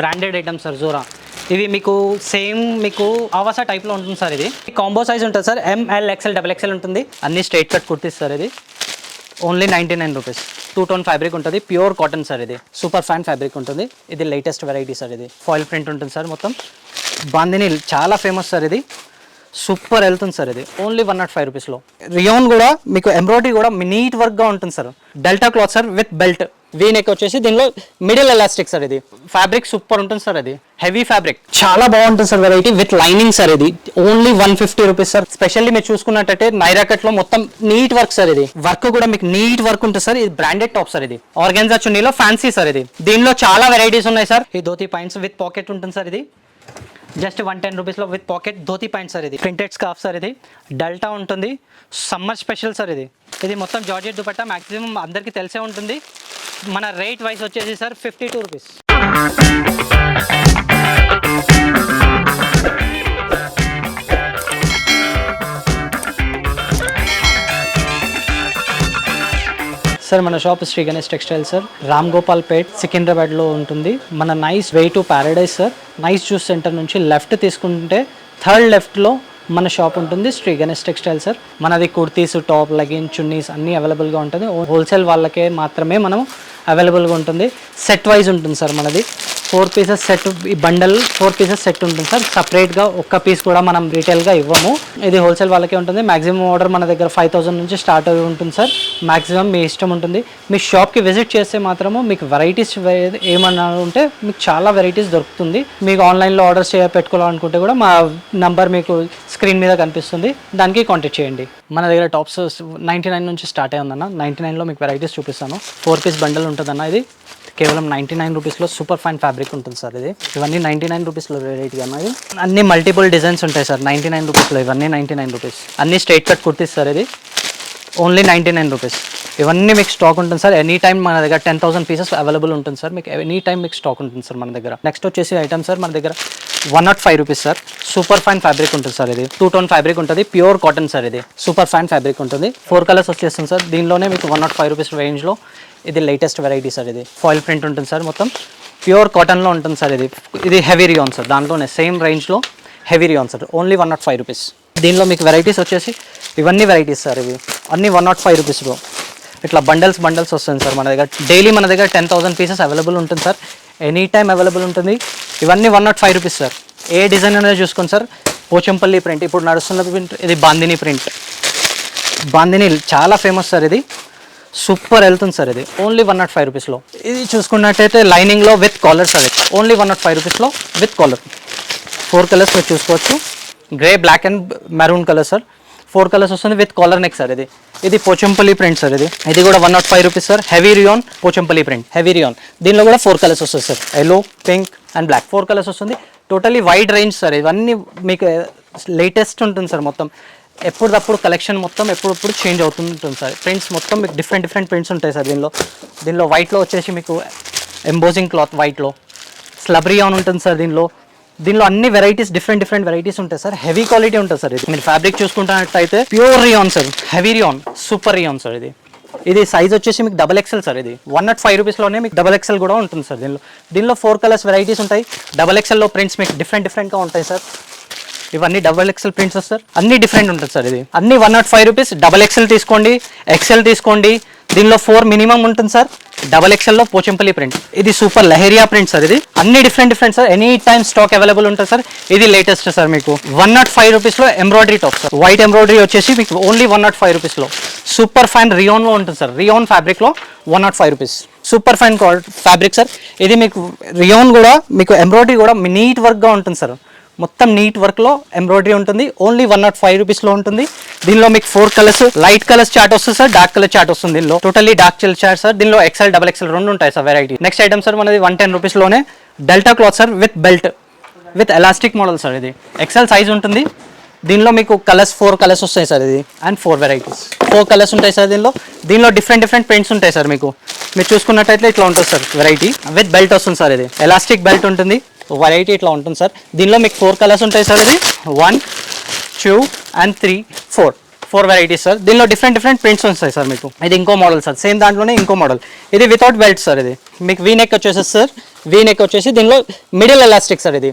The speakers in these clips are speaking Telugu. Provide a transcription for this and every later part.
బ్రాండెడ్ ఐటమ్ సార్ జోరా ఇవి మీకు సేమ్ మీకు ఆవాసా టైప్లో ఉంటుంది సార్ ఇది. కాంబో సైజ్ ఉంటుంది sir M L XL double XL ఉంటుంది. అన్ని స్ట్రైట్ కట్ కుర్తీస్ సార్ ఇది. Only ninety nine rupees two tone fabric ఉంటుంది. ప్యూర్ కాటన్ సార్ ఇది. సూపర్ ఫ్యాన్ ఫ్యాబ్రిక్ ఉంటుంది. ఇది లేటెస్ట్ వెరైటీ సార్ ఇది. ఫాయిల్ ప్రింట్ ఉంటుంది సార్ మొత్తం. బాందిని చాలా ఫేమస్ సార్ ఇది. సూపర్ వెళ్తుంది సార్ ఇది. ఓన్లీ వన్ నాట్ ఫైవ్ రూపీస్లో రియోన్ కూడా మీకు ఎంబ్రాయిడరీ కూడా నీట్ వర్క్గా ఉంటుంది sir delta cloth sir with belt V neck వచ్చేసి దీనిలో మిడిల్ ఎలాస్టిక్ సార్ ఇది. ఫ్యాబ్రిక్ సూపర్ ఉంటుంది సార్ అది. Heavy fabric. చాలా బాగుంటుంది sir variety with lining sir ఇది. Only one fifty rupees sir. Specially మీరు చూసుకున్నట్టయితే నైరాకట్లో మొత్తం నీట్ వర్క్ సార్ ఇది. వర్క్ కూడా మీకు నీట్ వర్క్ ఉంటుంది సార్. ఇది బ్రాండెడ్ టాప్ సార్ ఇది. ఆర్గెన్జా చున్నీలో ఫ్యాన్సీ సార్ ఇది. దీనిలో చాలా వెరైటీస్ ఉన్నాయి సార్. ఈ ధోతి పాయింట్స్ విత్ పాకెట్ ఉంటుంది సార్ ఇది. జస్ట్ వన్ టెన్ రూపీస్లో with pocket dhoti pants sir ఇది. ప్రింటెడ్ స్కాఫ్ సార్ ఇది. డల్టా ఉంటుంది. సమ్మర్ స్పెషల్ సార్ ఇది. ఇది మొత్తం జార్జెట్ దుపట్టా మాక్సిమం అందరికీ తెలిసే ఉంటుంది. మన రేట్ వైస్ వచ్చేసి sir fifty two rupees sir మన shop Shri Ganesh textile sir Ramgopalpet సికింద్రాబాద్లో ఉంటుంది. మన nice way to Paradise sir nice juice centre నుంచి లెఫ్ట్ తీసుకుంటే థర్డ్ లెఫ్ట్లో మన షాప్ ఉంటుంది శ్రీ గణేష్ టెక్స్టైల్ సార్ మనది కుర్తీస్ టాప్ లెగిన్ చున్నీస్ అన్నీ అవైలబుల్గా ఉంటుంది. హోల్సేల్ వాళ్ళకే మాత్రమే మనం అవైలబుల్గా ఉంటుంది. సెట్ వైజ్ ఉంటుంది సార్ మనది. ఫోర్ పీసెస్ సెట్ ఈ బండల్ ఫోర్ పీసెస్ సెట్ ఉంటుంది సార్. సపరేట్గా ఒక్క పీస్ కూడా మనం రీటైల్గా ఇవ్వము. ఇది హోల్సేల్ వాళ్ళకే ఉంటుంది. మాక్సిమం ఆర్డర్ మన దగ్గర ఫైవ్ థౌసండ్ నుంచి స్టార్ట్ అయి ఉంటుంది సార్. మాక్సిమం మీ ఇష్టం ఉంటుంది. మీ షాప్కి విజిట్ చేస్తే మాత్రము మీకు వెరైటీస్ ఏమన్నా ఉంటే మీకు చాలా వెరైటీస్ దొరుకుతుంది. మీకు ఆన్లైన్లో ఆర్డర్స్ చేయ పెట్టుకోవాలనుకుంటే కూడా మా నంబర్ మీకు స్క్రీన్ మీద కనిపిస్తుంది. దానికి కాంటాక్ట్ చేయండి. మన దగ్గర టాప్స్ నైంటీ నైన్ నుంచి స్టార్ట్ అయ్యి ఉందన్న నైంటీ నైన్లో మీకు వెరైటీస్ చూపిస్తాను. ఫోర్ పీస్ బండల్ ఉంటుందన్న ఇది. కేవలం నైంటీ నైన్ రూపీస్లో సూపర్ ఫైన్ ఫ్యాబ్రిక్ ఉంటుంది సార్ ఇది. ఇవన్నీ నైంటీ నైన్ రూపీస్లో వెరైటీ అన్నది అన్ని మల్టిపుల్ డిజైన్స్ ఉంటాయి సార్ నైంటీ నైన్ రూపీస్లో ఇవన్నీ నైంటీ నైన్ రూపీస్. అన్ని స్ట్రైట్ కట్ కుర్తీస్ సార్ ఇది. Only ninety nine rupees. ఇవన్నీ మీకు స్టాక్ ఉంటుంది సార్. ఎనీ టైం మన దగ్గర టెన్ థౌసండ్ పీసెస్ అవైలబుల్ ఉంటుంది సార్. మీకు ఎనీ టైం మీకు స్టాక్ ఉంటుంది సార్ మన దగ్గర. నెక్స్ట్ వచ్చేసి ఐటమ్ సార్ మన దగ్గర one nought five rupees sir. Super fine fabric ఉంటుంది సార్ ఇది. టూ టోన్ ఫ్యాబ్రిక్ ఉంటుంది. ప్యూర్ కాటన్ సార్ ఇది. సూపర్ ఫైన్ ఫ్యాబ్రిక్ ఉంటుంది. ఫోర్ కలర్స్ వచ్చేస్తుంది సార్. దీనిలోనే మీకు వన్ నాట్ ఫైవ్ రూపీస్ రేంజ్లో ఇది లేటెస్ట్ వెరైటీ సార్ ఇది. ఫాయిల్ ప్రింట్ ఉంటుంది సార్ మొత్తం. ప్యూర్ కాటన్లో ఉంటుంది సార్ ఇది. ఇది హెవీ రియాన్ సార్ దాంట్లోనే సేమ్ రేంజ్లో heavy rayon sir only one nought five rupees దీనిలో మీకు వెరైటీస్ వచ్చేసి ఇవన్నీ వెరైటీస్ సార్ ఇవి. అన్నీ వన్ నాట్ ఫైవ్ రూపీస్లో ఇట్లా బండల్స్ బండల్స్ వస్తుంది సార్ మన దగ్గర. డైలీ మన దగ్గర టెన్ థౌసండ్ పీసెస్ అవైలబుల్ ఉంటుంది సార్ ఎనీ టైం అవైలబుల్ ఉంటుంది. ఇవన్నీ one nought five rupees sir ఏ డిజైన్ అనేది చూసుకోండి సార్ పోచంపల్లి ప్రింట్ ఇప్పుడు నడుస్తున్న ప్రింట్ ఇది బాందిని ప్రింట్ బాందిని చాలా ఫేమస్ సార్ ఇది. సూపర్ వెళ్తుంది సార్ ఇది. ఓన్లీ వన్ నాట్ ఫైవ్ రూపీస్లో ఇది చూసుకున్నట్టయితే లైనింగ్లో విత్ కాలర్ సార్ ఇది. ఓన్లీ వన్ నాట్ ఫైవ్ రూపీస్లో విత్ కాలర్ ఫోర్ కలర్స్ మీరు చూసుకోవచ్చు. Grey black and maroon colour sir. Four colours వస్తుంది విత్ కాలర్ నెక్ సార్ ఇది. ఇది పోచంపల్లి ప్రింట్ సార్ ఇది. ఇది కూడా one nought five rupees sir. Heavy rayon Pochampally print heavy rayon దీనిలో కూడా ఫోర్ కలర్స్ వస్తుంది sir. Yellow pink and black four colours వస్తుంది. Totally wide range sir. ఇవన్నీ మీకు లేటెస్ట్ ఉంటుంది సార్ మొత్తం. ఎప్పుడప్పుడు కలెక్షన్ మొత్తం ఎప్పుడప్పుడు చేంజ్ అవుతుంటుంది సార్. ప్రింట్స్ మొత్తం మీకు డిఫరెంట్ డిఫరెంట్ ప్రింట్స్ ఉంటాయి సార్ దీనిలో. దీనిలో వైట్లో వచ్చేసి మీకు ఎంబోజింగ్ క్లాత్ వైట్లో స్లబరీ ఆన్ ఉంటుంది సార్ దీనిలో. దీనిలో అన్ని వెరైటీస్ డిఫరెంట్ డిఫరెంట్ వెరైటీస్ ఉంటాయి సార్. హెవీ క్వాలిటీ ఉంటుంది సార్ ఇది. మీరు fabric చూసుకుంటున్నట్టయితే pure rayon sir heavy rayon super rayon sir ఇది. ఇది సైజ్ వచ్చేసి మీకు డబల్ ఎక్సెల్ సార్ ఇది. వన్ నాట్ ఫైవ్ రూపీస్లోనే మీకు డబల్ ఎక్సెల్ కూడా ఉంటుంది సార్ దీనిలో. దీనిలో ఫోర్ కలర్స్ వెరైటీస్ ఉంటాయి. డబల్ ఎక్సెల్లో ప్రింట్స్ మీకు డిఫరెంట్ డిఫరెంట్గా ఉంటాయి సార్. ఇవన్నీ డబల్ ఎక్సెల్ ప్రింట్స్ సార్. అన్ని డిఫరెంట్ ఉంటుంది సార్ ఇది. అన్ని one nought five rupees double XL తీసుకోండి ఎక్సెల్ తీసుకోండి. దీనిలో ఫోర్ మినిమం ఉంటుంది సార్. డబల్ ఎక్సెల్లో పోచంపల్లి ప్రింట్ ఇది సూపర్ లహేరియా ప్రింట్ సార్ ఇది. అన్ని different different sir. Any time stock available ఉంటుంది సార్. ఇది లేటెస్ట్ సార్ మీకు. వన్ నాట్ ఫైవ్ రూపీస్లో embroidery top sir. White embroidery వచ్చేసి మీకు ఓన్లీ వన్ నాట్ ఫైవ్ రూపీస్లో సూపర్ ఫైన్ రియోన్లో ఉంటుంది సార్. రియోన్ ఫ్యాబ్రిక్లో one nought five rupees super fine fabric sir. ఇది మీకు రియోన్ కూడా మీకు ఎంబ్రాయిడరీ కూడా నీట్ వర్క్గా ఉంటుంది సార్. మొత్తం నీట్ వర్క్లో ఎంబ్రాయిడరీ ఉంటుంది. ఓన్లీ వన్ నాట్ ఫైవ్ రూపీస్లో ఉంటుంది. దీనిలో మీకు four colours light colours chart వస్తుంది సార్ డార్క్ కలర్ చార్ట్ వస్తుంది దీనిలో. టోటల్లీ డార్క్ చిల్ చార్ట్ సార్ దీనిలో ఎక్సెల్ డబల్ ఎక్సెల్ రెండు ఉంటాయి sir variety next item sir మనది one ten రూపీస్లోనే delta cloth sir with belt with elastic model sir ఇది. ఎక్సెల్ సైజ్ ఉంటుంది. దీనిలో మీకు కలర్స్ ఫోర్ కలర్స్ వస్తాయి సార్ ఇది. And four varieties four colours ఉంటాయి సార్ దీనిలో. దీనిలో డిఫరెంట్ డిఫరెంట్ ప్రింట్స్ ఉంటాయి సార్ మీకు. మీరు చూసుకున్నట్టయితే ఇట్లా ఉంటుంది సార్ వెరైటీ విత్ బెల్ట్ వస్తుంది సార్ ఇది. ఎలాస్టిక్ బెల్ట్ ఉంటుంది. వెరైటీ ఇట్లా ఉంటుంది సార్. దీనిలో మీకు ఫోర్ కలర్స్ ఉంటాయి సార్ ఇది. One two and three four four varieties sir. దీనిలో డిఫరెంట్ డిఫరెంట్ ప్రింట్స్ ఉంటాయి సార్ మీకు. ఇది ఇంకో మోడల్ సార్. సేమ్ దాంట్లోనే ఇంకో మోడల్ ఇది వితౌట్ బెల్ట్ సార్ ఇది. మీకు వీ నెక్ వచ్చేసి సార్. వీ నెక్ వచ్చేసి దీనిలో మిడిల్ ఎలాస్టిక్ సార్ ఇది.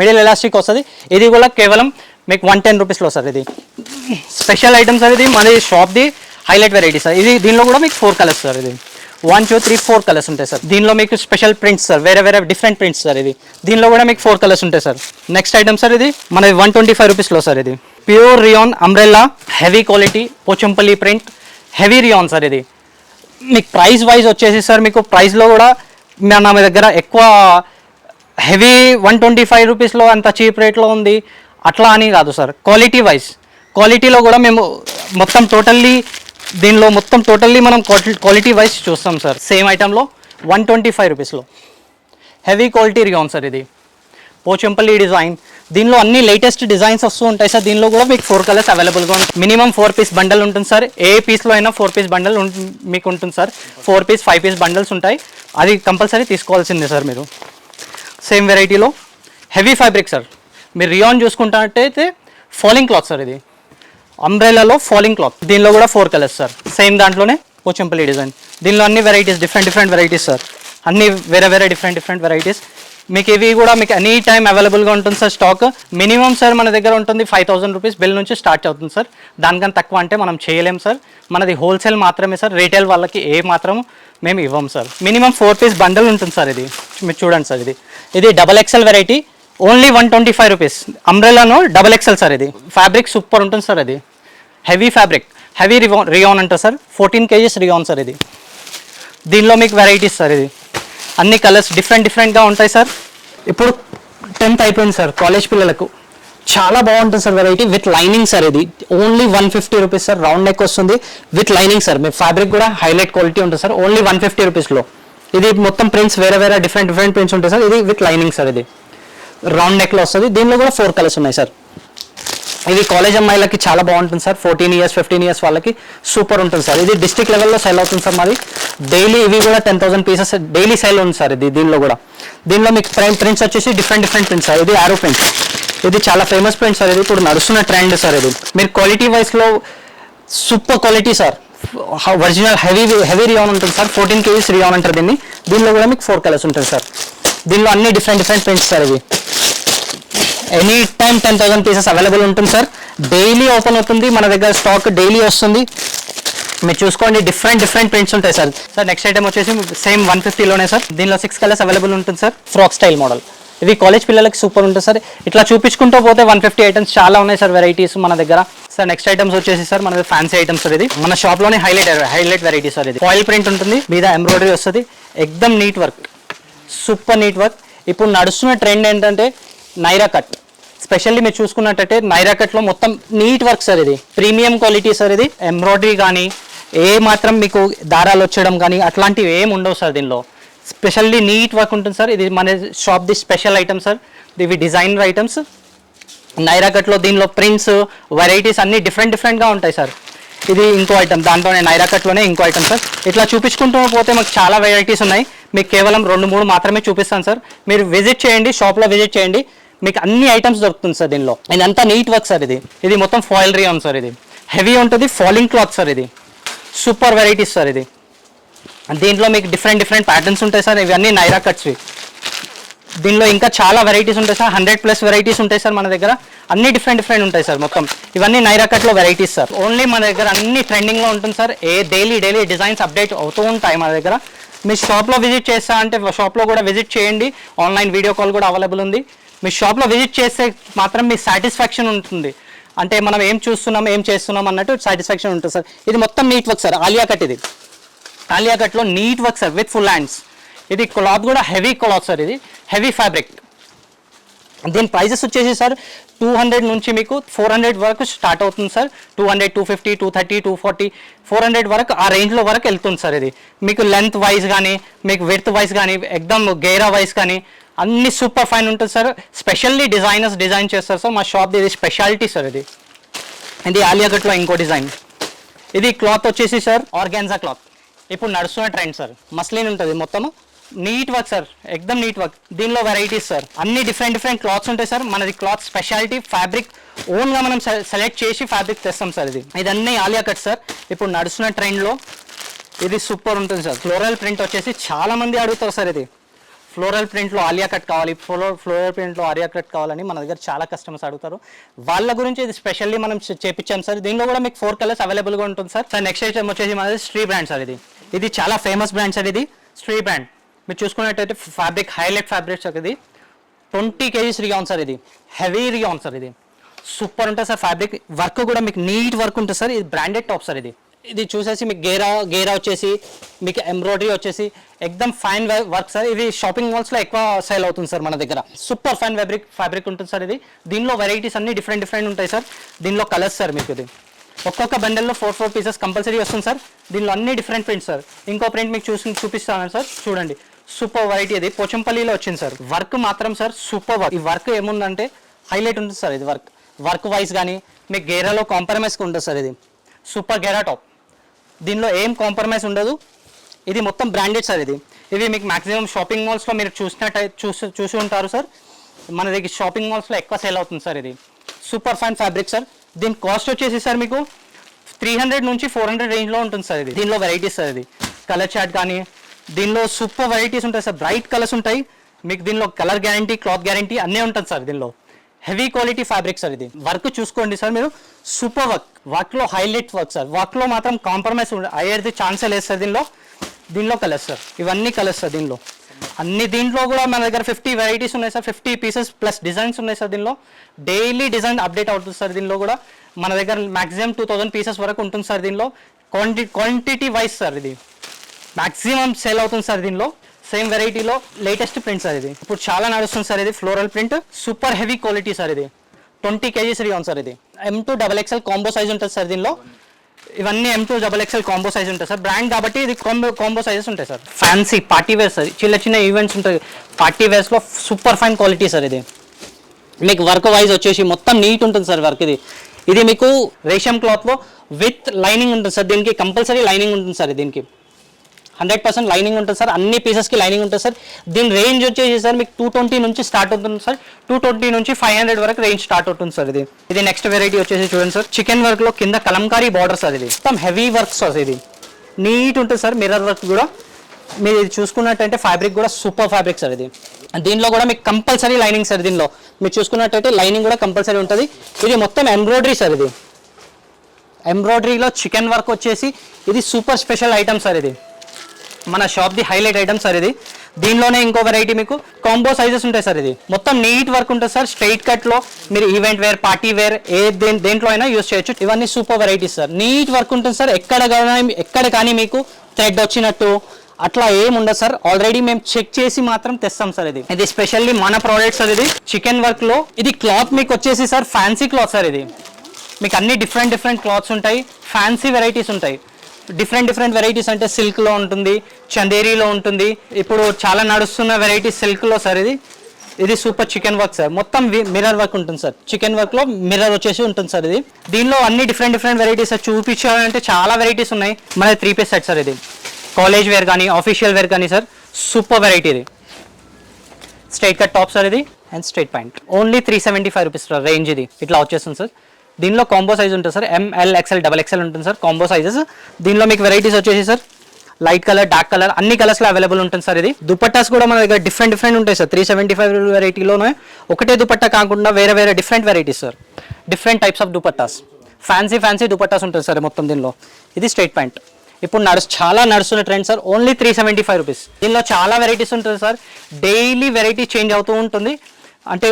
మిడిల్ ఎలాస్టిక్ వస్తుంది. ఇది కూడా కేవలం మీకు వన్ టెన్ రూపీస్లో సార్ ఇది. స్పెషల్ ఐటమ్ సార్ ఇది. మన షాప్ది హైలైట్ వెరైటీ సార్. ఇది దీనిలో కూడా మీకు ఫోర్ కలర్స్ సార్ ఇది. One two three four colours ఉంటాయి సార్ దీనిలో మీకు స్పెషల్ ప్రింట్స్ సార్ వేరే వేరే డిఫరెంట్ ప్రింట్స్ సార్ ఇది. దీనిలో కూడా మీకు ఫోర్ కలర్స్ ఉంటాయి సార్ నెక్స్ట్ ఐటమ్ సార్ ఇది. మనది వన్ ట్వంటీ ఫైవ్ రూపీస్లో సార్ ఇది. Pure rayon umbrella heavy quality Pochampally print heavy rayon sir ఇది. మీకు ప్రైస్ వైజ్ వచ్చేసి సార్ మీకు ప్రైస్లో కూడా నా మీ దగ్గర ఎక్కువ హెవీ వన్ ట్వంటీ ఫైవ్ రూపీస్లో అంత చీప్ రేట్లో ఉంది. అట్లా అని కాదు సార్ క్వాలిటీ వైజ్ క్వాలిటీలో కూడా మేము మొత్తం టోటల్లీ దీనిలో మొత్తం టోటల్లీ మనం క్వాలిటీ వైజ్ చూస్తాం సార్. సేమ్ ఐటెంలో వన్ ట్వంటీ ఫైవ్ రూపీస్లో. హెవీ క్వాలిటీ రియాన్ సార్ ఇది. పోచంపల్లి డిజైన్. దీనిలో అన్ని లేటెస్ట్ డిజైన్స్ వస్తూ ఉంటాయి సార్. దీనిలో కూడా మీకు ఫోర్ కలర్స్ అవైలబుల్గా ఉంటుంది మినిమం ఫోర్ పీస్ బండల్ ఉంటుంది సార్. ఏ పీస్లో అయినా ఫోర్ పీస్ బండల్ మీకు ఉంటుంది sir. Four piece five piece bundles ఉంటాయి. అది కంపల్సరీ తీసుకోవాల్సిందే సార్ మీరు. సేమ్ వెరైటీలో హెవీ ఫ్యాబ్రిక్ సార్. మీరు రియాన్ చూసుకుంటానట్టయితే ఫాలింగ్ క్లాత్ సార్ ఇది. అంబ్రెలాలో ఫాలింగ్ క్లాత్ దీనిలో కూడా ఫోర్ కలర్స్ సార్ సేమ్ దాంట్లోనే పోచంపల్లి డిజైన్ దీనిలో అన్ని varieties different different varieties sir అన్ని వేరే వేరే డిఫరెంట్ డిఫరెంట్ వెరైటీస్ మీకు ఇవి కూడా మీకు ఎనీ టైం అవైలబుల్గా ఉంటుంది సార్ స్టాక్ మినిమం సార్ మన దగ్గర ఉంటుంది ఫైవ్ థౌసండ్ రూపీస్ బిల్ నుంచి స్టార్ట్ అవుతుంది సార్ దానికన్నా తక్కువ అంటే మనం చేయలేం సార్ మనది హోల్సేల్ మాత్రమే సార్ రీటైల్ వాళ్ళకి ఏ మాత్రం మేము ఇవ్వం sir minimum four piece bundle ఉంటుంది సార్ ఇది. మీరు చూడండి సార్ ఇది. ఇది double XL variety only one twenty five rupees అంబ్రెలాను double XL sir ఇది. ఫ్యాబ్రిక్ సూపర్ ఉంటుంది సార్ అది. Heavy fabric. Heavy rayon rayon అంటారు sir. Fourteen kgs rayon sir ఇది. దీనిలో మీకు వెరైటీస్ సార్ ఇది. అన్ని కలర్స్ డిఫరెంట్ డిఫరెంట్గా ఉంటాయి సార్. ఇప్పుడు టెన్త్ అయిపోయింది సార్ కాలేజ్ పిల్లలకు. చాలా బాగుంటుంది sir variety with lining sir ఇది. Only one fifty rupees sir. Round neck వస్తుంది విత్ లైనింగ్ సార్. మీ ఫ్యాబ్రిక్ కూడా హైలైట్ క్వాలిటీ ఉంటుంది సార్. ఓన్లీ వన్ ఫిఫ్టీ రూపీస్లో ఇది మొత్తం ప్రింట్స్ వేరే వేరే డిఫరెంట్ డిఫరెంట్ ప్రింట్స్ ఉంటాయి సార్. ఇది విత్ లైనింగ్ సార్ ఇది. రౌండ్ నెక్లో వస్తుంది. దీనిలో కూడా ఫోర్ కలర్స్ ఉన్నాయి సార్. ఇది కాలేజ్ అమ్మాయిలకి చాలా బాగుంటుంది sir. Fourteen years fifteen years వాళ్ళకి సూపర్ ఉంటుంది సార్. ఇది డిస్ట్రిక్ట్ లెవెల్లో సెల్ అవుతుంది సార్ మాది. డైలీ ఇవి కూడా ten thousand pieces daily sell ఉంది సార్ ఇది దీనిలో కూడా. దీనిలో మీకు ప్రింట్స్ వచ్చేసి డిఫరెంట్ డిఫరెంట్ ప్రింట్స్ సార్. ఇది ఆరో ప్రింట్ ఇది చాలా ఫేమస్ ప్రింట్ సార్ ఇది. ఇప్పుడు నడుస్తున్న ట్రెండ్ సార్ ఇది. మీరు quality వైస్లో super quality sir. Original heavy heavy rayon ఉంటుంది సార్. ఫోర్టీన్ కేజీస్ రియాన్ అంటారు దీన్ని. దీనిలో కూడా మీకు ఫోర్ కలర్స్ ఉంటుంది సార్. దీనిలో అన్ని డిఫరెంట్ డిఫరెంట్ ప్రింట్స్ సార్ ఇవి. Any time ten thousand pieces available ఉంటుంది సార్. డైలీ ఓపెన్ అవుతుంది మన దగ్గర స్టాక్ డైలీ వస్తుంది. మీరు చూసుకోండి డిఫరెంట్ డిఫరెంట్ ప్రింట్స్ ఉంటాయి సార్. సార్ నెక్స్ట్ ఐటమ్ వచ్చేసి సేమ్ వన్ ఫిఫ్టీలోనే సార్. దీనిలో సిక్స్ కలర్స్ అవైలబుల్ ఉంటుంది సార్. Frock style model. ఇది కాలేజ్ పిల్లలకి సూపర్ ఉంటుంది సార్. ఇట్లా చూపించుకుంటూ పోతే వన్ ఫిఫ్టీ ఐటమ్స్ చాలా ఉన్నాయి సార్ వెరైటీస్ మన దగ్గర. సార్ నెక్స్ట్ ఐటమ్స్ వచ్చేసి సార్ మన ఫ్యాన్సీ ఐటమ్స్ సార్ ఇది. మన షాప్లోనే హైలైట్ హైలైట్ వెరైటీ సార్ ఇది. ఆయిల్ ప్రింట్ ఉంటుంది మీద ఎంబ్రాయిడరీ వస్తుంది. ఎక్దమ్ neat work super neat work ఇప్పుడు నడుస్తున్న ట్రెండ్ ఏంటంటే నైరా కట్. స్పెషల్లీ మీరు చూసుకున్నట్టయితే నైరా కట్లో మొత్తం నీట్ వర్క్ సార్ ఇది. ప్రీమియం క్వాలిటీ సార్ ఇది. ఎంబ్రాయిడరీ కానీ ఏ మాత్రం మీకు దారాలు వచ్చేయడం కానీ అట్లాంటివి ఏమి ఉండవు సార్ దీనిలో. స్పెషల్లీ నీట్ వర్క్ ఉంటుంది సార్ ఇది మన షాప్ ది స్పెషల్ ఐటమ్ సార్ ఇవి డిజైనర్ ఐటమ్స్ నైరా కట్లో దీనిలో ప్రింట్స్ వెరైటీస్ అన్నీ డిఫరెంట్ డిఫరెంట్గా ఉంటాయి సార్ ఇది ఇంకో ఐటమ్ దాంట్లోనే నైరా కట్లోనే ఇంకో ఐటమ్ సార్ ఇట్లా చూపించుకుంటూ పోతే మాకు చాలా వెరైటీస్ ఉన్నాయి. మీకు కేవలం రెండు మూడు మాత్రమే చూపిస్తాను సార్ మీరు విజిట్ చేయండి షాప్లో విజిట్ చేయండి. మీకు అన్ని ఐటమ్స్ దొరుకుతుంది సార్ దీనిలో. ఇదంతా నీట్ వర్క్ సార్ ఇది. ఇది మొత్తం ఫాయిల్ రియాన్ సార్ ఇది. హెవీ ఉంటుంది ఫాలింగ్ క్లాత్ సార్ ఇది. సూపర్ వెరైటీస్ సార్ ఇది. దీంట్లో మీకు డిఫరెంట్ డిఫరెంట్ ప్యాటర్న్స్ ఉంటాయి సార్ ఇవన్నీ నైరా కట్స్వి దీనిలో ఇంకా చాలా వెరైటీస్ ఉంటాయి సార్. హండ్రెడ్ ప్లస్ వెరైటీస్ ఉంటాయి సార్ మన దగ్గర. అన్ని డిఫరెంట్ డిఫరెంట్ ఉంటాయి సార్ మొత్తం. ఇవన్నీ నైరా కట్లో వెరైటీస్ సార్. ఓన్లీ మన దగ్గర అన్ని ట్రెండింగ్లో ఉంటుంది సార్. ఏ డైలీ డైలీ డిజైన్స్ అప్డేట్ అవుతూ ఉంటాయి మన దగ్గర. మీ షాప్లో విజిట్ చేస్తా అంటే షాప్లో కూడా విజిట్ చేయండి. ఆన్లైన్ వీడియో కాల్ కూడా అవైలబుల్ ఉంది. మీ షాప్లో విజిట్ చేస్తే మాత్రం మీ సాటిస్ఫాక్షన్ ఉంటుంది. అంటే మనం ఏం చూస్తున్నాం ఏం చేస్తున్నాం అన్నట్టు సాటిస్ఫాక్షన్ ఉంటుంది సార్. ఇది మొత్తం neat work sir. Alia cut ఇది. ఆలియా కట్లో neat work sir with full hands ఇది క్లాత్ కూడా హెవీ క్లాత్ సార్ ఇది. Heavy fabric. దీని ప్రైజెస్ వచ్చేసి సార్ టూ హండ్రెడ్ నుంచి మీకు ఫోర్ హండ్రెడ్ వరకు స్టార్ట్ అవుతుంది sir. Two hundred two fifty two thirty two forty four hundred వరకు ఆ రేంజ్లో వరకు వెళ్తుంది సార్ ఇది. మీకు లెంత్ వైజ్ కానీ మీకు విడ్త్ వైజ్ కానీ ఎక్దమ్ గేరా వైజ్ కానీ అన్ని సూపర్ ఫైన్ ఉంటుంది సార్. స్పెషల్లీ డిజైనర్స్ డిజైన్ చేస్తారు సార్. మా షాప్ది ఇది స్పెషాలిటీ సార్ ఇది. ఇది ఆలియాగట్లో ఇంకో డిజైన్ ఇది క్లాత్ వచ్చేసి సార్ ఆర్గాన్జా క్లాత్. ఇప్పుడు నడుస్తున్న ట్రెండ్ సార్. మస్లిన్ ఉంటుంది మొత్తము. నీట్ వర్క్ సార్ ఎక్దమ్ నీట్ వర్క్ దీనిలో వెరైటీస్ సార్ అన్ని డిఫరెంట్ డిఫరెంట్ క్లాత్స్ ఉంటాయి సార్ మనది క్లాత్ స్పెషాలిటీ ఫ్యాబ్రిక్ ఓన్గా మనం సెలెక్ట్ చేసి ఫ్యాబ్రిక్ తెస్తాం సార్ ఇది ఇదన్నీ ఆలియా కట్ సార్ ఇప్పుడు నడుస్తున్న ట్రెండ్లో ఇది సూపర్ ఉంటుంది సార్ ఫ్లోరల్ ప్రింట్ వచ్చేసి చాలా మంది అడుగుతారు సార్ ఇది. ఫ్లోరల్ ప్రింట్లో ఆలియా కట్ కావాలి ఫ్లో ఫ్లోరల్ ప్రింట్లో ఆలియా కట్ కావాలని మన దగ్గర చాలా కస్టమర్స్ అడుగుతారు. వాళ్ళ గురించి ఇది స్పెషల్లీ మనం చేపించాం సార్ దీనిలో కూడా మీకు ఫోర్ కలర్స్ అవైలబుల్గా ఉంటుంది సార్ సార్ నెక్స్ట్ ఐటమ్ వచ్చేసి మనది స్ట్రీ బ్రాండ్ సార్ ఇది. ఇది చాలా ఫేమస్ బ్రాండ్ సార్ ఇది. స్ట్రీ బ్రాండ్ మీరు చూసుకున్నట్టయితే ఫ్యాబ్రిక్ హైలైట్ ఫ్యాబ్రిక్ సార్ ఇది ట్వంటీ కేజీస్ రియాన్ సార్ ఇది. హెవీ రియాన్ సార్ ఇది. సూపర్ ఉంటుంది సార్ ఫ్యాబ్రిక్ వర్క్ కూడా మీకు నీట్ వర్క్ ఉంటుంది సార్. ఇది బ్రాండెడ్ టాప్ సార్ ఇది. ఇది చూసేసి మీకు గేరా గేరా వచ్చేసి మీకు ఎంబ్రాయిడరీ వచ్చేసి ఎక్దమ్ ఫైన్ వర్క్ సార్. ఇది షాపింగ్ మాల్స్లో ఎక్కువ సేల్ అవుతుంది సార్ మన దగ్గర. సూపర్ ఫైన్ ఫ్యాబ్రిక్ ఫ్యాబ్రిక్ ఉంటుంది సార్ ఇది. దీనిలో వెరైటీస్ అన్ని డిఫరెంట్ డిఫరెంట్ ఉంటాయి సార్. దీనిలో కలర్స్ సార్ మీకు ఇది. ఒక్కొక్క బండల్లో ఫోర్ ఫోర్ పీసెస్ కంపల్సరీ వస్తుంది సార్. దీనిలో అన్ని డిఫరెంట్ ప్రింట్స్ సార్. ఇంకో ప్రింట్ మీకు చూసి చూపిస్తాను సార్. చూడండి. సూపర్ వెరైటీ అది. పోచంపల్లిలో వచ్చింది సార్. వర్క్ మాత్రం సార్ సూపర్ వర్క్. ఈ వర్క్ ఏముందంటే హైలైట్ ఉంటుంది సార్ ఇది వర్క్. వర్క్ వైజ్ కానీ మీకు గేరాలో కాంప్రమైజ్గా ఉంటుంది సార్ ఇది. సూపర్ గేరా టాప్. దీనిలో ఏం కాంప్రమైజ్ ఉండదు. ఇది మొత్తం బ్రాండెడ్ సార్ ఇది. ఇవి మీకు మాక్సిమం షాపింగ్ మాల్స్లో మీరు చూసినట్టు చూసి చూసి ఉంటారు సార్. మన దగ్గర షాపింగ్ మాల్స్లో ఎక్కువ సేల్ అవుతుంది సార్ ఇది. Super fine fabric sir. దీని కాస్ట్ వచ్చేసి సార్ మీకు త్రీ హండ్రెడ్ నుంచి ఫోర్ హండ్రెడ్ రేంజ్లో ఉంటుంది సార్ ఇది. దీనిలో వెరైటీస్ సార్ ఇది. కలర్ చాట్ కానీ దీనిలో సూపర్ వెరైటీస్ ఉంటాయి సార్. బ్రైట్ కలర్స్ ఉంటాయి. మీకు దీనిలో కలర్ గ్యారంటీ క్లాత్ గ్యారంటీ అన్నీ ఉంటుంది సార్ దీనిలో. హెవీ క్వాలిటీ ఫ్యాబ్రిక్ సార్ ఇది. వర్క్ చూసుకోండి సార్ మీరు. సూపర్ వర్క్ వర్క్లో హైలైట్ వర్క్ సార్. వర్క్లో మాత్రం కాంప్రమైజ్ అయ్యేది ఛాన్సే లేదు సార్ దీనిలో. దీనిలో కలర్స్ సార్. ఇవన్నీ కలర్స్ సార్ దీనిలో. అన్ని దీంట్లో కూడా మన దగ్గర ఫిఫ్టీ వెరైటీస్ ఉన్నాయి sir. Fifty pieces plus designs ఉన్నాయి సార్ దీనిలో. డైలీ డిజైన్ అప్డేట్ అవుతుంది సార్ దీనిలో కూడా. మన దగ్గర మాక్సిమం టూ థౌజండ్ పీసెస్ వరకు ఉంటుంది సార్ దీనిలో. క్వాంటి క్వాంటిటీ వైజ్ సార్ ఇది. మాక్సిమం సేల్ అవుతుంది సార్ దీనిలో. సేమ్ వెరైటీలో లేటెస్ట్ ప్రింట్ సార్ ఇది. ఇప్పుడు చాలా నడుస్తుంది సార్ ఇది floral print super heavy quality sir ఇది. ట్వంటీ కేజీస్ రియాన్ సార్ ఇది. M two double XL combo size ఉంటుంది సార్ దీనిలో. ఇవన్నీ M two double XL combo size ఉంటుంది సార్. బ్రాండ్ కాబట్టి ఇది కాంబో కాంబో సైజెస్ ఉంటాయి sir. Fancy party wear sir. చిన్న చిన్న ఈవెంట్స్ ఉంటాయి. పార్టీ వేర్స్లో సూపర్ ఫైన్ క్వాలిటీ సార్ ఇది. మీకు వర్క్ వైజ్ వచ్చేసి మొత్తం నీట్ ఉంటుంది సార్ వర్క్ ఇది. ఇది మీకు రేషం క్లాత్లో విత్ లైనింగ్ ఉంటుంది సార్. దీనికి కంపల్సరీ లైనింగ్ ఉంటుంది సార్ దీనికి. హండ్రెడ్ పర్సెంట్ లైనింగ్ ఉంటుంది సార్. అన్ని పీసెస్కి లైనింగ్ ఉంటుంది సార్. దీని రేంజ్ వచ్చేసి సార్ మీకు టూ ట్వంటీ నుంచి స్టార్ట్ అవుతుంది సార్. టూ ట్వంటీ నుంచి ఫైవ్ హండ్రెడ్ వరకు రేంజ్ స్టార్ట్ అవుతుంది సార్ ఇది. ఇది నెక్స్ట్ వెరైటీ వచ్చేసి చూడండి సార్. చికెన్ వర్క్లో కింద కలంకారీ బార్డర్ సార్ ఇది. మొత్తం హెవీ వర్క్ సార్ ఇది. నీట్ ఉంటుంది సార్. మిర్రర్ వర్క్ కూడా. మీరు ఇది చూసుకున్నట్టయితే ఫ్యాబ్రిక్ కూడా సూపర్ ఫ్యాబ్రిక్ సార్ ఇది. దీనిలో కూడా మీకు కంపల్సరీ లైనింగ్ సార్ దీనిలో. మీరు చూసుకున్నట్టయితే లైనింగ్ కూడా కంపల్సరీ ఉంటుంది. ఇది మొత్తం ఎంబ్రాయిడరీ సార్ ఇది. ఎంబ్రాయిడరీలో చికెన్ వర్క్ వచ్చేసి ఇది సూపర్ స్పెషల్ ఐటమ్ సార్ ఇది. మన షాప్ది హైలైట్ ఐటమ్ సార్ ఇది. దీనిలోనే ఇంకో వెరైటీ మీకు కాంబో సైజెస్ ఉంటాయి సార్ ఇది. మొత్తం నీట్ వర్క్ ఉంటుంది సార్. స్ట్రైట్ కట్లో మీరు ఈవెంట్ వేర్ పార్టీ వేర్ ఏ దేని దేంట్లో అయినా యూస్ చేయొచ్చు. ఇవన్నీ super varieties sir. Neat work ఉంటుంది సార్. ఎక్కడ కానీ ఎక్కడ కానీ మీకు థ్రెడ్ వచ్చినట్టు అట్లా ఏం ఉండదు సార్. ఆల్రెడీ మేము చెక్ చేసి మాత్రం తెస్తాం సార్ ఇది. ఇది స్పెషల్లీ మన ప్రోడక్ట్ సార్ ఇది. చికెన్ వర్క్లో ఇది క్లాత్ మీకు వచ్చేసి సార్ ఫ్యాన్సీ క్లాత్ సార్ ఇది. మీకు అన్ని డిఫరెంట్ డిఫరెంట్ క్లాత్స్ ఉంటాయి. ఫ్యాన్సీ వెరైటీస్ ఉంటాయి. డిఫరెంట్ డిఫరెంట్ వెరైటీస్ అంటే సిల్క్లో ఉంటుంది చందేరీలో ఉంటుంది. ఇప్పుడు చాలా నడుస్తున్న వెరైటీ సిల్క్లో సార్ ఇది. ఇది సూపర్ చికెన్ వర్క్ సార్. మొత్తం మిర్రర్ వర్క్ ఉంటుంది సార్. చికెన్ వర్క్లో మిర్రర్ వచ్చేసి ఉంటుంది సార్ ఇది. దీనిలో అన్ని డిఫరెంట్ డిఫరెంట్ వెరైటీస్ సార్. చూపించాలంటే చాలా వెరైటీస్ ఉన్నాయి. మన త్రీ పీస్ సెట్ సార్ ఇది. కాలేజ్ వేర్ కానీ ఆఫీషియల్ వేర్ కానీ సార్. సూపర్ వెరైటీ ఇది. స్ట్రైట్ కట్ టాప్ సార్ ఇది. And straight pant only three seventy five rupees sir range ఇది. ఇట్లా వచ్చేస్తుంది సార్. దీనిలో కాంబో సైజ్ ఉంటుంది sir. M L XL double XL ఉంటుంది సార్ కాంబో సైజెస్ దీనిలో మీకు వెరైటీస్ వచ్చేసి sir light colour dark colour అన్ని కలర్స్లో అవైలబుల్ ఉంటుంది సార్ ఇది. దుపట్టాస్ కూడా మన దగ్గర డిఫరెంట్ డిఫరెంట్ ఉంటాయి సార్. త్రీ సెవెంటీ ఫైవ్ వెరైటీలోనే ఒకటే దుపట్టా కాకుండా వేరే వేరే different varieties sir. Different types of dupattas. Fancy fancy dupattas ఉంటుంది సార్ మొత్తం దీనిలో. ఇది స్ట్రైట్ ప్యాంట్ ఇప్పుడు నడుస్ చాలా నడుస్తున్న trend sir. Only three seventy five rupees దీనిలో చాలా వెరైటీస్ ఉంటుంది సార్. డైలీ వెరైటీ చేంజ్ అవుతూ ఉంటుంది. అంటే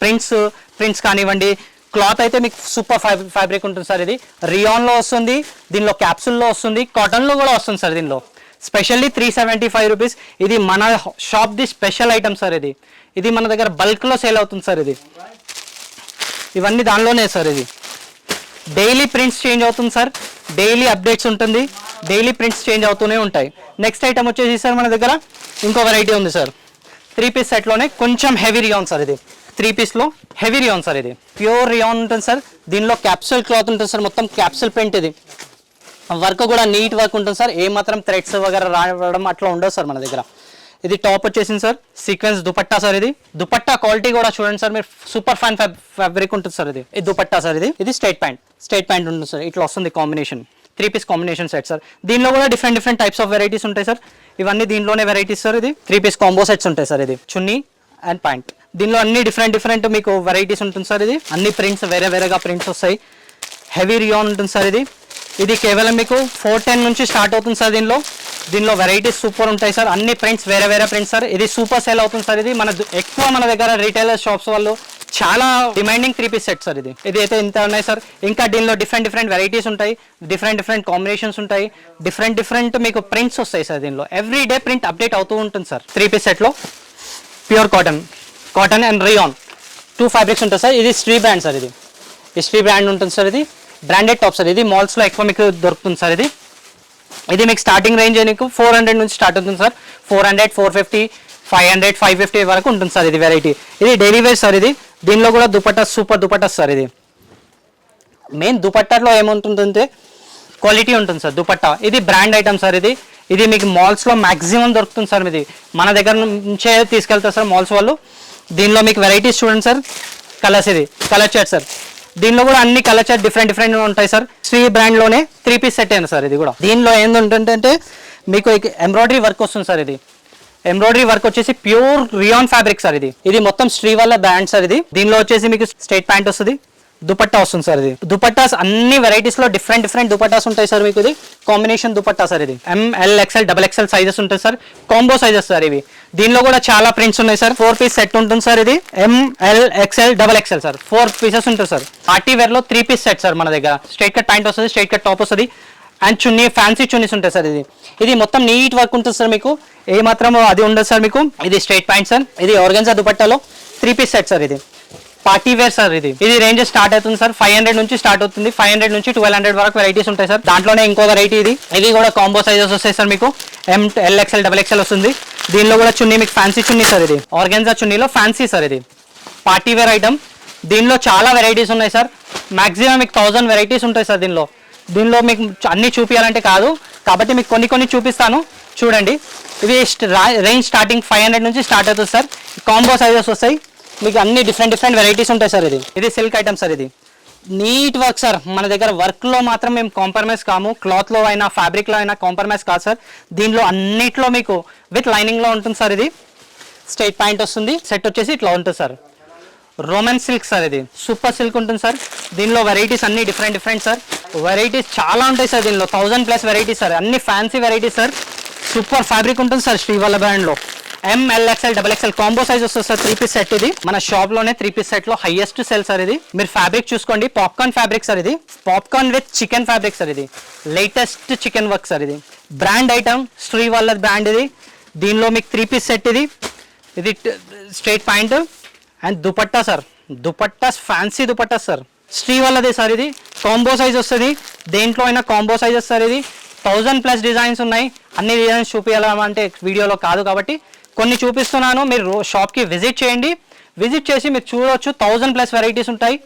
ప్రింట్స్ ప్రింట్స్ కానివ్వండి క్లాత్ అయితే మీకు సూపర్ ఫ్యాబ్రిక్ ఉంటుంది సార్ ఇది. రియాన్లో వస్తుంది దీనిలో క్యాప్సూల్లో వస్తుంది కాటన్లో కూడా వస్తుంది సార్ దీనిలో. Specially three seventy five rupees. ఇది మన షాప్ది స్పెషల్ ఐటమ్ సార్ ఇది. ఇది మన దగ్గర బల్క్లో సేల్ అవుతుంది సార్ ఇది. ఇవన్నీ దానిలోనే సార్ ఇది. డైలీ ప్రింట్స్ చేంజ్ అవుతుంది సార్. డైలీ అప్డేట్స్ ఉంటుంది. డైలీ ప్రింట్స్ చేంజ్ అవుతూనే ఉంటాయి. నెక్స్ట్ ఐటమ్ వచ్చేసి సార్ మన దగ్గర ఇంకో వెరైటీ ఉంది సార్. త్రీ పీస్ సెట్లోనే కొంచెం హెవీ రియాన్ సార్ ఇది. త్రీ పీస్లో హెవీ రియాన్ సార్ ఇది. ప్యూర్ రియాన్ ఉంటుంది సార్ దీనిలో క్యాప్సూల్ క్లాత్ ఉంటుంది సార్ మొత్తం క్యాప్సూల్ ప్రింట్ ఇది. వర్క్ కూడా నీట్ వర్క్ ఉంటుంది సార్ ఏ మాత్రం థ్రెడ్స్ వగేరా రావడం అట్లా ఉండదు సార్ మన దగ్గర. ఇది టాప్ వచ్చేసింది సార్ సీక్వెన్స్ దుపట్టా సార్ ఇది. దుపట్టా క్వాలిటీ కూడా చూడండి సార్ మీరు సూపర్ ఫైన్ ఫ్యాబ్రిక్ ఉంటుంది సార్ ఇది. ఇది దుపట్టా సార్ ఇది. ఇది స్ట్రైట్ ప్యాంట్ స్ట్రైట్ ప్యాంట్ ఉంటుంది సార్ ఇట్లా వస్తుంది combination three piece combination set sir దీనిలో కూడా different different types of varieties ఉంటాయి సార్ ఇవన్నీ దీనిలోనే వెరైటీస్ సార్ ఇది. త్రీ పీస్ కాంబో సెట్స్ ఉంటాయి సార్ ఇది. చున్నీ అండ్ ప్యాంట్ దీనిలో అన్ని డిఫరెంట్ డిఫరెంట్ మీకు వెరైటీస్ ఉంటుంది సార్ ఇది. అన్ని ప్రింట్స్ వేరే వేరేగా ప్రింట్స్ వస్తాయి. హెవీ రియాన్ ఉంటుంది సార్ ఇది. ఇది కేవలం మీకు ఫోర్ టెన్ నుంచి స్టార్ట్ అవుతుంది సార్ దీనిలో. దీనిలో వెరైటీస్ సూపర్ ఉంటాయి సార్. అన్ని ప్రింట్స్ వేరే వేరే ప్రింట్స్ సార్. ఇది సూపర్ సేల్ అవుతుంది సార్ ఇది. మన ఎక్కువ మన దగ్గర రీటైలర్ షాప్స్ వాళ్ళు చాలా demanding three piece set sir ఇది. ఇది అయితే ఇంత ఉన్నాయి సార్. ఇంకా దీనిలో డిఫరెంట్ డిఫరెంట్ వెరైటీస్ ఉంటాయి. డిఫరెంట్ డిఫరెంట్ కాంబినేషన్స్ ఉంటాయి. డిఫరెంట్ డిఫరెంట్ మీకు ప్రింట్స్ వస్తాయి సార్ దీనిలో. ఎవ్రీ డే ప్రింట్ అప్డేట్ అవుతూ ఉంటుంది సార్. త్రీ పీస్ సెట్లో pure cotton cotton and rayon two fabrics ఉంటుంది సార్. ఇది స్ట్రీ బ్రాండ్ సార్ ఇది. ఈ స్ట్రీ బ్రాండ్ ఉంటుంది సార్ ఇది. బ్రాండెడ్ టాప్ సార్ ఇది. మాల్స్లో ఎక్కువ మీకు దొరుకుతుంది సార్ ఇది. ఇది మీకు స్టార్టింగ్ రేంజ్ మీకు ఫోర్ హండ్రెడ్ నుంచి స్టార్ట్ అవుతుంది sir. Four hundred four fifty five hundred five fifty వరకు ఉంటుంది సార్ ఇది వెరైటీ ఇది డైలీ వేర్ సార్ ఇది. దీనిలో కూడా దుపట్టా సూపర్ దుపట్టా సార్ ఇది. మెయిన్ దుపట్టాలో ఏముంటుందంటే క్వాలిటీ ఉంటుంది సార్ దుపట్టా. ఇది బ్రాండ్ ఐటమ్ సార్ ఇది. ఇది మీకు మాల్స్లో మ్యాక్సిమం దొరుకుతుంది సార్ ఇది. మన దగ్గర నుంచే తీసుకెళ్తారు సార్ మాల్స్ వాళ్ళు. దీనిలో మీకు వెరైటీస్ చూడండి సార్. కలర్స్ ఇది. Colour chart sir. దీనిలో కూడా అన్ని కలర్ చాట్ డిఫరెంట్ డిఫరెంట్ ఉంటాయి సార్. శ్రీ బ్రాండ్లోనే త్రీ పీస్ సెట్ అయింది సార్ ఇది కూడా. దీనిలో ఏంటంటే మీకు ఎంబ్రాయిడరీ వర్క్ వస్తుంది సార్ ఇది. ఎంబ్రాయిడరీ వర్క్ వచ్చేసి ప్యూర్ రియాన్ ఫ్యాబ్రిక్ సార్ ఇది. ఇది మొత్తం స్ట్రీ వల్ల బ్రాండ్ సార్ ఇది. దీనిలో వచ్చేసి మీకు స్ట్రైట్ ప్యాంట్ వస్తుంది. దుపట్టా వస్తుంది సార్ ఇది. దుపట్టాస్ అన్ని వెరైటీస్లో డిఫరెంట్ డిఫరెంట్ దుపట్టాస్ ఉంటాయి సార్ మీకు ఇది. కాంబినేషన్ దుపట్టా సార్ ఇది. M L XL double XL sizes ఉంటాయి సార్. కాంబో సైజెస్ సార్ ఇవి. దీనిలో కూడా చాలా ప్రింట్స్ ఉన్నాయి సార్. ఫోర్ పీస్ సెట్ ఉంటుంది సార్ ఇది. M L XL double XL sir. Four pieces ఉంటుంది సార్. పార్టీ వేర్లో త్రీ పీస్ సెట్ సార్ మన దగ్గర. స్ట్రైట్ కట్ ప్యాంట్ వస్తుంది స్ట్రైట్ కట్ టాప్ వస్తుంది. అండ్ చున్నీ ఫ్యాన్సీ చున్నీస్ ఉంటాయి సార్ ఇది. ఇది మొత్తం నీట్ వర్క్ ఉంటుంది సార్ మీకు. ఏ మాత్రం అది ఉండదు సార్ మీకు. ఇది స్ట్రైట్ ప్యాంట్ సార్. ఇది ఆర్గన్జా దుపట్టాలో త్రీ పీస్ సెట్ సార్ ఇది. పార్టీ వేర్ సార్ ఇది. ఇది రేంజ్ స్టార్ట్ అవుతుంది సార్. ఫైవ్ హండ్రెడ్ నుంచి స్టార్ట్ అవుతుంది. ఫైవ్ హండ్రెడ్ నుంచి ట్వెల్వ్ హండ్రెడ్ వరకు వెరైటీస్ ఉంటాయి సార్. దాంట్లోనే ఇంకో వెరైటీ ఇది. ఇది కూడా కాంబో సైజెస్ వస్తాయి సార్ మీకు. M L XL double XL వస్తుంది. దీనిలో కూడా చున్నీ మీకు ఫ్యాన్సీ చున్నీ సార్ ఇది. ఆర్గెన్జా చున్నీలో ఫ్యాన్సీ సార్ ఇది. పార్టీ వేర్ ఐటమ్ దీనిలో చాలా వెరైటీస్ ఉన్నాయి సార్. మాక్సిమం మీకు థౌజండ్ వెరైటీస్ ఉంటాయి సార్ దీనిలో. దీనిలో మీకు అన్ని చూపించాలంటే కాదు. కాబట్టి మీకు కొన్ని కొన్ని చూపిస్తాను. చూడండి. ఇది రేంజ్ స్టార్టింగ్ ఫైవ్ హండ్రెడ్ నుంచి స్టార్ట్ అవుతుంది సార్. కాంబో సైజెస్ వస్తాయి. మీకు అన్ని డిఫరెంట్ డిఫరెంట్ వెరైటీస్ ఉంటాయి సార్ ఇది. ఇది సిల్క్ ఐటమ్ సార్ ఇది. Neat work sir. మన దగ్గర వర్క్లో మాత్రం మేము కాంప్రమైజ్ కాము. క్లాత్లో అయినా ఫ్యాబ్రిక్లో అయినా కాంప్రమైజ్ కాదు సార్. దీనిలో అన్నిట్లో మీకు విత్ లైనింగ్లో ఉంటుంది సార్ ఇది. స్ట్రైట్ ప్యాంట్ వస్తుంది. సెట్ వచ్చేసి ఇట్లా ఉంటుంది సార్. రోమన్ సిల్క్ సార్ ఇది. సూపర్ సిల్క్ ఉంటుంది సార్. దీనిలో వెరైటీస్ అన్ని డిఫరెంట్ డిఫరెంట్ సార్. వెరైటీస్ చాలా ఉంటాయి సార్ దీనిలో. Thousand plus varieties sir. అన్ని fancy varieties sir. Super fabric ఉంటుంది సార్ శ్రీవల్ల బ్రాండ్లో M L XL double XL combo size వస్తుంది సార్ త్రీ పీస్ సెట్ ఇది. మన షాప్లోనే త్రీ పీస్ సెట్లో హైయెస్ట్ సెల్ సార్ ఇది. మీరు ఫ్యాబ్రిక్ చూసుకోండి పాప్కార్న్ ఫ్యాబ్రిక్ సార్ ఇది. Popcorn with chikan fabric sir ఇది. లేటెస్ట్ చికెన్ వర్క్ సార్ ఇది. బ్రాండ్ ఐటమ్ శ్రీ వాళ్ళ బ్రాండ్ ఇది. దీనిలో మీకు త్రీ పీస్ సెట్ ఇది. ఇది straight pant and dupatta sir. Dupattas fancy dupatta sir. Shree వాళ్ళదే సార్ ఇది. కాంబో సైజ్ వస్తుంది. దేంట్లో అయినా కాంబో సైజ్ సార్ ఇది. థౌజండ్ ప్లస్ డిజైన్స్ ఉన్నాయి. అన్ని డిజైన్స్ చూపించాలంటే వీడియోలో కాదు కాబట్టి కొన్ని చూపిస్తున్నాను. మీరు షాప్కి విజిట్ చేయండి. విజిట్ చేసి మీరు చూడవచ్చు థౌజండ్ ప్లస్ వెరైటీస్ ఉంటాయి.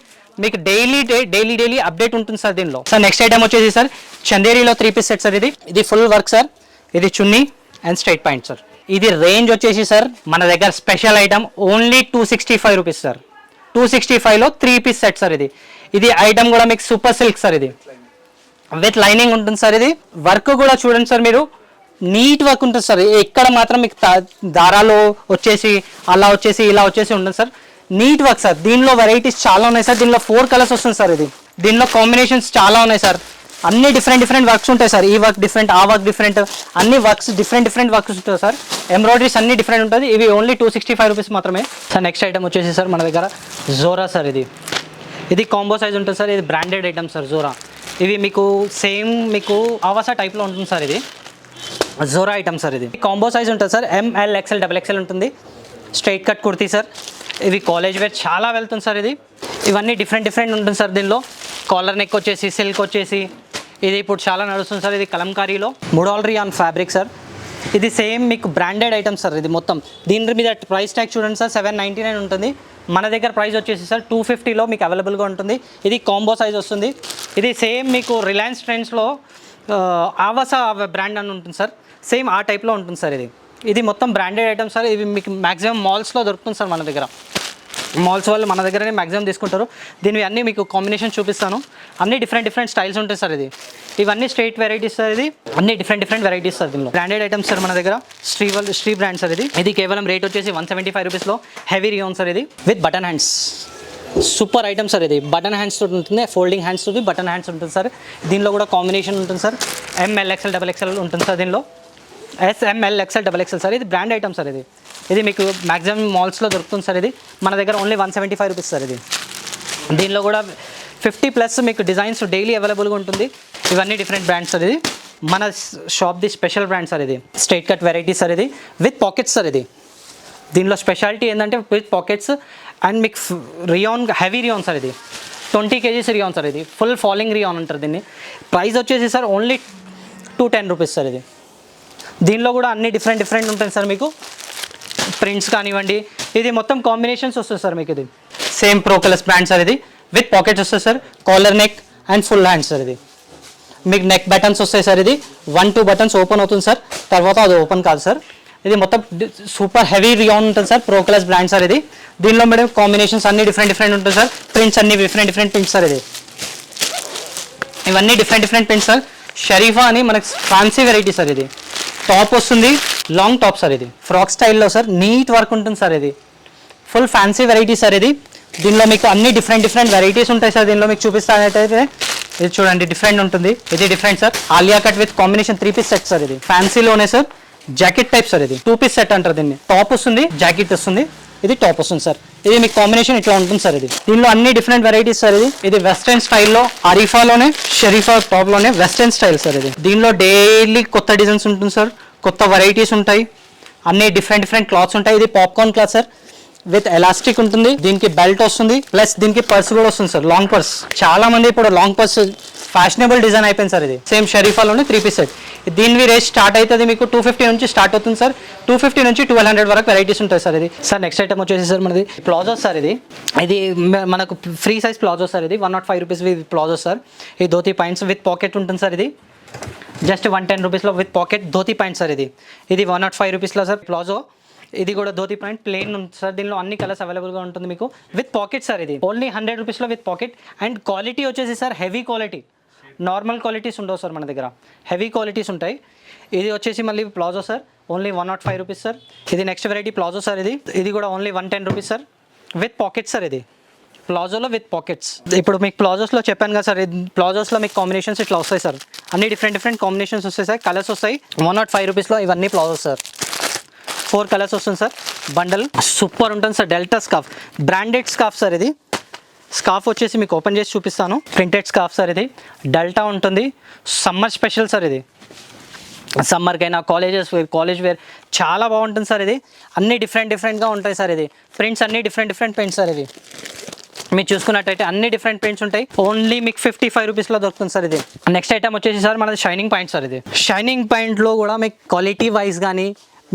మీకు daily day daily daily update ఉంటుంది సార్ దీనిలో. సార్ నెక్స్ట్ ఐటమ్ వచ్చేసి సార్ చందేరిలో త్రీ పీస్ సెట్ సార్ ఇది. ఇది ఫుల్ వర్క్ సార్. ఇది chunni and straight pant sir. ఇది రేంజ్ వచ్చేసి సార్ మన దగ్గర special item only two sixty five rupees sir. Two sixty ఫైవ్లో త్రీ పీస్ సెట్ సార్ ఇది. ఇది ఐటమ్ కూడా మీకు సూపర్ సిల్క్ సార్ ఇది. విత్ లైనింగ్ ఉంటుంది సార్ ఇది. వర్క్ కూడా చూడండి సార్ మీరు. నీట్ వర్క్ ఉంటుంది సార్. ఎక్కడ మాత్రం మీకు దారాలు వచ్చేసి అలా వచ్చేసి ఇలా వచ్చేసి ఉంటుంది సార్. Neat work sir. దీనిలో వెరైటీస్ చాలా ఉన్నాయి సార్. దీనిలో ఫోర్ కలర్స్ వస్తుంది సార్ ఇది. దీనిలో కాంబినేషన్స్ చాలా ఉన్నాయి సార్. అన్ని డిఫరెంట్ డిఫరెంట్ వర్క్స్ ఉంటాయి సార్. ఈ వర్క్ డిఫరెంట్ ఆ వర్క్ డిఫరెంట్ అన్ని వర్క్స్ డిఫరెంట్ డిఫరెంట్ వర్క్స్ ఉంటాయి సార్. ఎంబ్రాయిడరీస్ అన్ని డిఫరెంట్ ఉంటుంది ఇవి only two sixty five rupees మాత్రమే. సార్ నెక్స్ట్ ఐటమ్ వచ్చేసి సార్ మన దగ్గర జోరా సార్ ఇది. ఇది కాంబో సైజ్ ఉంటుంది సార్. ఇది బ్రాండెడ్ ఐటమ్ సార్ జోరా ఇవి మీకు సేమ్ మీకు ఆవాసా టైప్లో ఉంటుంది సార్ ఇది. జోరా ఐటమ్ సార్ ఇది. కాంబో సైజ్ ఉంటుంది sir M L XL double XL ఉంటుంది. స్ట్రైట్ కట్ కుర్తీ సార్ ఇవి కాలేజ్ వేర్ చాలా వెళ్తుంది సార్ ఇది. ఇవన్నీ డిఫరెంట్ డిఫరెంట్ ఉంటుంది సార్ దీనిలో. కాలర్ నెక్ వచ్చేసి సిల్క్ వచ్చేసి. ఇది ఇప్పుడు చాలా నడుస్తుంది సార్ ఇది కలంకారీలో. ముడాలరీ ఆన్ ఫ్యాబ్రిక్ సార్ ఇది సేమ్ మీకు బ్రాండెడ్ ఐటమ్ సార్ ఇది మొత్తం. దీని మీద ప్రైస్ ట్యాగ్ చూడండి సార్ సెవెన్ నైంటీ నైన్ ఉంటుంది. మన దగ్గర ప్రైస్ వచ్చేసి సార్ టూ ఫిఫ్టీలో మీకు అవైలబుల్గా ఉంటుంది. ఇది కాంబో సైజ్ వస్తుంది. ఇది సేమ్ మీకు రిలయన్స్ ట్రెండ్స్లో ఆవాస బ్రాండ్ అని ఉంటుంది సార్ సేమ్ ఆ టైప్లో ఉంటుంది సార్ ఇది. ఇది మొత్తం బ్రాండెడ్ ఐటమ్స్ సార్. ఇవి మీకు మాక్సిమం మాల్స్లో దొరుకుతుంది సార్ మన దగ్గర. మాల్స్ వాళ్ళు మన దగ్గరనే మ్యాక్సిమం తీసుకుంటారు. దీనివి అన్నీ మీకు కాంబినేషన్ చూపిస్తాను. అన్ని డిఫరెంట్ డిఫరెంట్ స్టైల్స్ ఉంటాయి సార్ ఇది. ఇవన్నీ స్ట్రైట్ వెరైటీస్ సార్ ఇది. అన్ని డిఫరెంట్ డిఫరెంట్ వెరైటీస్ సార్ దీనిలో. బ్రాండెడ్ ఐటమ్స్ సార్ మన దగ్గర. స్ట్రీ వల్ శ్రీ బ్రాండ్ సార్ ఇది. ఇది కేవలం రేట్ వచ్చేసి వన్ సెవెంటీ ఫైవ్ రూపీస్లో హెవీ రియోన్ సార్ ఇది. With button hands. Super item sir ఇది. బటన్ హ్యాండ్స్ తోటి ఉంటుంది. ఫోల్డింగ్ హ్యాండ్స్ తోటి బటన్ హ్యాండ్స్ ఉంటుంది సార్. దీనిలో కూడా కాంబినేషన్ ఉంటుంది sir. M L XL double XL ఉంటుంది సార్ దీనిలో. S M L XL double XL sir ఇది బ్రాండ్ ఐటమ్ సార్ ఇది ఇది మీకు మ్యాక్సిమం మాల్స్లో దొరుకుతుంది సార్ ఇది మన దగ్గర only one seventy five rupees sir ఇది దీనిలో కూడా ఫిఫ్టీ ప్లస్ మీకు డిజైన్స్ డైలీ అవైలబుల్గా ఉంటుంది ఇవన్నీ డిఫరెంట్ బ్రాండ్స్ సార్ ఇది మన షాప్ది స్పెషల్ బ్రాండ్ సార్ ఇది స్ట్రైట్ కట్ వెరైటీ సార్ ఇది విత్ పాకెట్స్ సార్ ఇది దీనిలో స్పెషాలిటీ ఏంటంటే విత్ పాకెట్స్ అండ్ మీకు రియాన్ హెవీ రియాన్ సార్ ఇది ట్వంటీ కేజీస్ రియాన్ సార్ ఇది ఫుల్ ఫాలింగ్ రియాన్ అంటారు దీన్ని ప్రైస్ వచ్చేసి sir only two ten rupees sir ఇది దీనిలో కూడా అన్ని డిఫరెంట్ డిఫరెంట్ ఉంటాయి సార్ మీకు. ప్రింట్స్ కానివ్వండి ఇది మొత్తం కాంబినేషన్స్ వస్తుంది సార్ మీకు ఇది. Same pro colours brand sir ఇది. విత్ పాకెట్స్ వస్తాయి sir. Collar neck and full hand sir ఇది. మీకు నెక్ బటన్స్ వస్తాయి సార్ ఇది. వన్ టూ బటన్స్ ఓపెన్ అవుతుంది సార్. తర్వాత అది ఓపెన్ కాదు సార్. ఇది మొత్తం సూపర్ హెవీ రియాన్ ఉంటుంది sir. Pro colours brand sir ఇది. దీనిలో మేడం కాంబినేషన్స్ అన్ని డిఫరెంట్ డిఫరెంట్ ఉంటుంది సార్. ప్రింట్స్ అన్ని డిఫరెంట్ డిఫరెంట్ ప్రింట్స్ సార్ ఇది. ఇవన్నీ different different prints sir. Sharifa అని మనకి ఫ్యాన్సీ వెరైటీ సార్ ఇది. టాప్ వస్తుంది. లాంగ్ టాప్ సార్ ఇది. ఫ్రాక్ స్టైల్లో సార్ నీట్ వర్క్ ఉంటుంది సార్ ఇది. ఫుల్ ఫ్యాన్సీ వెరైటీ సార్ ఇది. దీనిలో మీకు అన్ని డిఫరెంట్ డిఫరెంట్ వెరైటీస్ ఉంటాయి సార్ దీనిలో మీకు చూపిస్తానట్టయితే ఇది చూడండి డిఫరెంట్ ఉంటుంది. ఇది different sir Alia cut with combination three piece set sir ఇది. ఫ్యాన్సీలోనే సార్ జాకెట్ టైప్ సార్ ఇది. టూ పీస్ సెట్ అంటారు దీన్ని. టాప్ వస్తుంది జాకెట్ వస్తుంది. ఇది టాప్ వస్తుంది సార్ ఇది మీకు కాంబినేషన్ ఇట్లా ఉంటుంది సార్ ఇది. దీనిలో అన్ని డిఫరెంట్ వెరైటీస్ సార్ ఇది. ఇది వెస్టర్న్ స్టైల్లో అరీఫాలోనే షరీఫా టాప్లోనే వెస్టర్న్ స్టైల్ సార్ ఇది. దీనిలో డైలీ కొత్త డిజైన్స్ ఉంటుంది సార్ కొత్త వెరైటీస్ ఉంటాయి. అన్ని డిఫరెంట్ డిఫరెంట్ క్లాత్స్ ఉంటాయి. ఇది popcorn cloth sir with elastic ఉంటుంది దీనికి బెల్ట్ వస్తుంది ప్లస్ దీనికి పర్స్ కూడా వస్తుంది సార్ లాంగ్ పర్స్ చాలా మంది ఇప్పుడు లాంగ్ పర్స్ ఫ్యాషనబుల్ డిజైన్ అయిపోయింది సార్ ఇది. సేమ్ షరీఫాలోనే త్రీ పీస్ సెట్ దీని రేట్ స్టార్ట్ అవుతుంది మీకు టూ ఫిఫ్టీ నుంచి స్టార్ట్ అవుతుంది సార్ టూ ఫిఫ్టీ నుంచి ట్వెల్వ్ హండ్రెడ్ వరకు వెరైటీస్ ఉంటాయి సార్ ఇది. సార్ నెక్స్ట్ ఐటమ్ వచ్చేసి సార్ మనది ప్లాజో సార్ ఇది. ఇది మనకు ఫ్రీ సైజ్ ప్లాజో సార్ ఇది. One nought five rupees with palazzo sir ఈ ధోతి పాయింట్స్ విత్ పాకెట్ ఉంటుంది సార్ ఇది. జస్ట్ వన్ టెన్ రూపీస్లో with pocket dhoti pant sir ఇది. ఇది వన్ నాట్ ఫైవ్ రూపీస్లో సార్ ప్లాజో ఇది కూడా ధోతి పాయింట్ ప్లెయిన్ ఉంది. సార్ దీనిలో అన్ని కలర్స్ అవైలబుల్గా ఉంటుంది మీకు. విత్ పాకెట్ సార్ ఇది. ఓన్లీ హండ్రెడ్ రూపీస్లో విత్ పాకెట్ అండ్ క్వాలిటీ వచ్చేసి sir heavy quality normal qualities ఉండవు సార్ మన దగ్గర. హెవీ క్వాలిటీస్ ఉంటాయి. ఇది వచ్చేసి మళ్ళీ palazzo sir only one nought five rupees sir ఇది నెక్స్ట్ వెరైటీ ప్లాజో సార్ ఇది. ఇది కూడా only one ten rupees sir with pocket sir ఇది. ప్లాజోలో విత్ పాకెట్స్ ఇప్పుడు మీకు ప్లాజోస్లో చెప్పాను కదా సార్ ప్లాజోస్లో మీకు కాంబినేషన్స్ ఇట్లా వస్తాయి సార్ అన్ని డిఫరెంట్ డిఫరెంట్ కాంబినేషన్స్ వస్తాయి సార్ కలర్స్ వస్తాయి. వన్ నాట్ ఫైవ్ రూపీస్లో ఇవన్నీ ప్లాజోస్ సార్ ఫోర్ కలర్స్ వస్తుంది సార్. బండల్ సూపర్ ఉంటుంది sir. Delta scarf branded scarf sir ఇది. స్కాఫ్ వచ్చేసి మీకు ఓపెన్ చేసి చూపిస్తాను. ప్రింటెడ్ స్కాఫ్ సార్ ఇది. డెల్టా ఉంటుంది. సమ్మర్ స్పెషల్ సార్ ఇది. సమ్మర్కైనా కాలేజెస్ వేర్ కాలేజ్ వేర్ చాలా బాగుంటుంది సార్ ఇది. అన్ని డిఫరెంట్ డిఫరెంట్గా ఉంటాయి సార్ ఇది. ప్రింట్స్ అన్నీ డిఫరెంట్ డిఫరెంట్ ప్రింట్స్ సార్ ఇది. మీరు చూసుకున్నట్టయితే అన్ని డిఫరెంట్ పెయింట్స్ ఉంటాయి. ఓన్లీ మీకు ఫిఫ్టీ ఫైవ్ రూపీస్లో దొరుకుతుంది సార్ ఇది. నెక్స్ట్ ఐటమ్ వచ్చేసి సార్ మనది షైనింగ్ పాయింట్ సార్ ఇది. షైనింగ్ పాయింట్లో కూడా మీకు క్వాలిటీ వైజ్ కానీ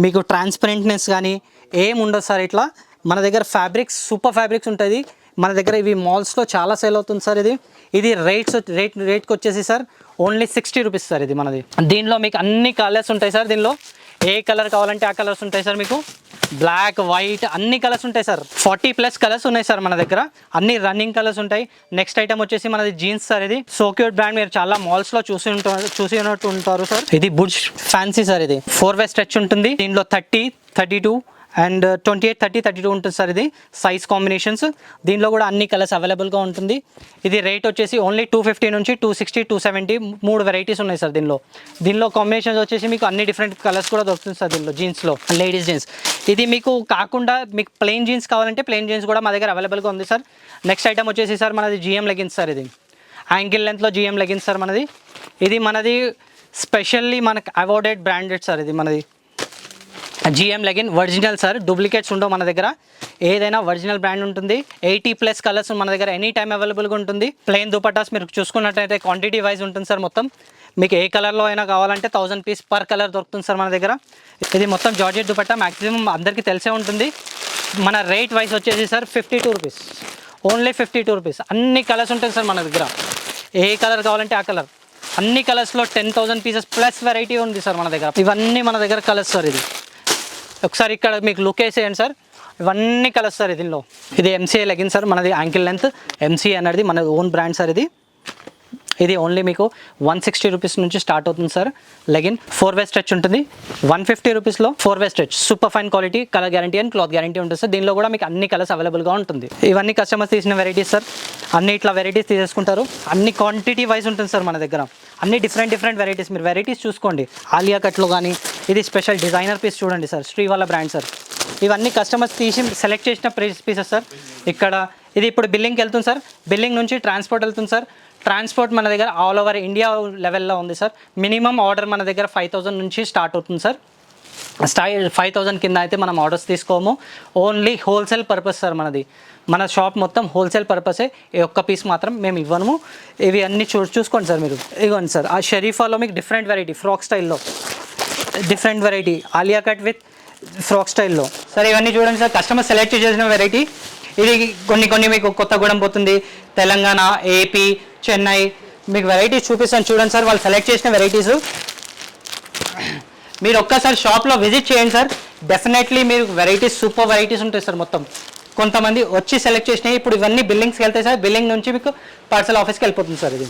మీకు ట్రాన్స్పరెంట్నెస్ కానీ ఏం ఉండదు సార్ ఇట్లా. మన దగ్గర ఫ్యాబ్రిక్స్ సూపర్ ఫ్యాబ్రిక్స్ ఉంటుంది. మన దగ్గర ఇవి మాల్స్లో చాలా సేల్ అవుతుంది సార్ ఇది. ఇది రేట్స్ రేట్ రేట్కి వచ్చేసి sir only sixty rupees sir ఇది మనది. దీనిలో మీకు అన్ని కలర్స్ ఉంటాయి సార్ దీనిలో. ఏ కలర్ కావాలంటే ఆ కలర్స్ ఉంటాయి సార్ మీకు. బ్లాక్ వైట్ అన్ని కలర్స్ ఉంటాయి సార్. ఫార్టీ ప్లస్ కలర్స్ ఉన్నాయి సార్ మన దగ్గర. అన్ని రన్నింగ్ కలర్స్ ఉంటాయి. నెక్స్ట్ ఐటమ్ వచ్చేసి మనది జీన్స్ సార్ ఇది. సోక్యూట్ బ్రాండ్ మీరు చాలా మాల్స్లో చూసి ఉంటారు చూసి ఉన్నట్టు ఉంటారు సార్. ఇది బుడ్జ్ ఫ్యాన్సీ సార్ ఇది. ఫోర్ వే స్ట్రెచ్ ఉంటుంది. దీనిలో thirty thirty two and twenty eight thirty thirty two ఉంటుంది సార్ ఇది. సైజ్ కాంబినేషన్స్ దీనిలో కూడా అన్ని కలర్స్ అవైలబుల్గా ఉంటుంది. ఇది రేట్ వచ్చేసి ఓన్లీ టూ ఫిఫ్టీ నుంచి టూ సిక్స్టీ టూ సెవెంటీ మూడు వెరైటీస్ ఉన్నాయి సార్ దీనిలో. దీనిలో కాంబినేషన్స్ వచ్చేసి మీకు అన్ని డిఫరెంట్ కలర్స్ కూడా దొరుకుతుంది సార్ దీనిలో జీన్స్లో లేడీస్ జీన్స్ ఇది మీకు కాకుండా మీకు ప్లెయిన్ జీన్స్ కావాలంటే ప్లెయిన్ జీన్స్ కూడా మా దగ్గర అవైలబుల్గా ఉంది సార్. నెక్స్ట్ ఐటమ్ వచ్చేసి సార్ మనది జిఎం లెగిన్స్ సార్ ఇది. యాంకిల్ లెంత్లో జిఎం లెగిన్స్ సార్ మనది. ఇది మనది స్పెషల్లీ మనకు అవార్డెడ్ బ్రాండెడ్ సార్ ఇది మనది. GM legging original sir duplicates ఉండవు మన దగ్గర. ఏదైనా ఒరిజినల్ బ్రాండ్ ఉంటుంది. ఎయిటీ ప్లస్ కలర్స్ మన దగ్గర ఎనీ టైం అవైలబుల్గా ఉంటుంది. ప్లెయిన్ దుపట్టాస్ మీరు చూసుకున్నట్టయితే క్వాంటిటీ వైజ్ ఉంటుంది సార్ మొత్తం. మీకు ఏ కలర్లో అయినా కావాలంటే థౌసండ్ పీస్ పర్ కలర్ దొరుకుతుంది సార్ మన దగ్గర. ఇది మొత్తం జార్జెట్ దుపట్టా. మ్యాక్సిమం అందరికీ తెలిసే ఉంటుంది. మన రేట్ వైజ్ వచ్చేసి sir fifty two rupees only fifty two rupees అన్ని కలర్స్ ఉంటాయి సార్ మన దగ్గర. ఏ కలర్ కావాలంటే ఆ కలర్ అన్ని కలర్స్లో ten thousand pieces plus variety ఉంది సార్ మన దగ్గర. ఇవన్నీ మన దగ్గర కలర్స్ సార్ ఇది. ఒకసారి ఇక్కడ మీకు లుక్ వేసేయండి సార్. ఇవన్నీ కలుస్తారు దీనిలో ఇది ఎంసీఏ లెగిన్ సార్ మనది యాంకిల్ లెంత్ ఎంసీఏ అనేది మన ఓన్ బ్రాండ్ సార్ ఇది. ఇది ఓన్లీ మీకు వన్ సిక్స్టీ రూపీస్ నుంచి స్టార్ట్ అవుతుంది sir legging four way stretch ఉంటుంది. వన్ ఫిఫ్టీ రూపీస్లో four way stretch super fine quality colour guarantee and cloth guarantee ఉంటుంది సార్ దీనిలో కూడా మీకు అన్ని కలర్స్ అవైలబుల్గా ఉంటుంది. ఇవన్నీ కస్టమర్స్ తీసిన వెరైటీస్ సార్ అన్ని ఇట్లా వెరైటీస్ తీసేసుకుంటారు. అన్ని క్వాంటిటీ వైజ్ ఉంటుంది సార్ మన దగ్గర. అన్ని డిఫరెంట్ డిఫరెంట్ వెరైటీస్ మీరు వెరైటీస్ చూసుకోండి. ఆలియా కట్లో కానీ ఇది స్పెషల్ డిజైనర్ పీస్ చూడండి సార్ శ్రీవాల బ్రాండ్ సార్ ఇవన్నీ కస్టమర్స్ తీసి సెలెక్ట్ చేసిన ప్రైస్ పీసెస్ సార్ ఇక్కడ ఇది ఇప్పుడు బిల్లింగ్కి వెళ్తుంది సార్ బిల్లింగ్ నుంచి ట్రాన్స్పోర్ట్ వెళ్తుంది సార్ ట్రాన్స్పోర్ట్ మన దగ్గర ఆల్ ఓవర్ ఇండియా లెవెల్లో ఉంది సార్. మినిమం ఆర్డర్ మన దగ్గర ఫైవ్ థౌసండ్ నుంచి స్టార్ట్ అవుతుంది సార్. స్టై ఫైవ్ థౌజండ్ కింద అయితే మనం ఆర్డర్స్ తీసుకోము. ఓన్లీ హోల్సేల్ పర్పస్ సార్ మనది. మన షాప్ మొత్తం హోల్సేల్ పర్పసే. ఈ ఒక్క పీస్ మాత్రం మేము ఇవ్వము. ఇవి అన్నీ చూ చూసుకోండి సార్ మీరు. ఇవ్వండి సార్. ఆ షరీఫాలో మీకు డిఫరెంట్ వెరైటీ ఫ్రాక్ స్టైల్లో. Different variety. Alia cut with frock స్టైల్లో. సార్ ఇవన్నీ చూడండి సార్. కస్టమర్ సెలెక్ట్ చేసిన వెరైటీ. ఇది కొన్ని కొన్ని మీకు కొత్తగూడెం పోతుంది. తెలంగాణ ఏపీ చెన్నై. మీకు వెరైటీస్ చూపిస్తాను. చూడండి సార్ వాళ్ళు సెలెక్ట్ చేసిన వెరైటీస్ మీరు ఒక్కసారి షాప్లో విజిట్ చేయండి సార్. డెఫినెట్లీ మీరు వెరైటీస్ సూపర్ వెరైటీస్ ఉంటాయి సార్ మొత్తం. కొంతమంది వచ్చి సెలెక్ట్ చేసినాయి ఇప్పుడు ఇవన్నీ బిల్లింగ్స్కి వెళ్తాయి సార్. బిల్లింగ్ నుంచి మీకు పార్సల్ ఆఫీస్కి వెళ్ళిపోతుంది సార్ ఇది.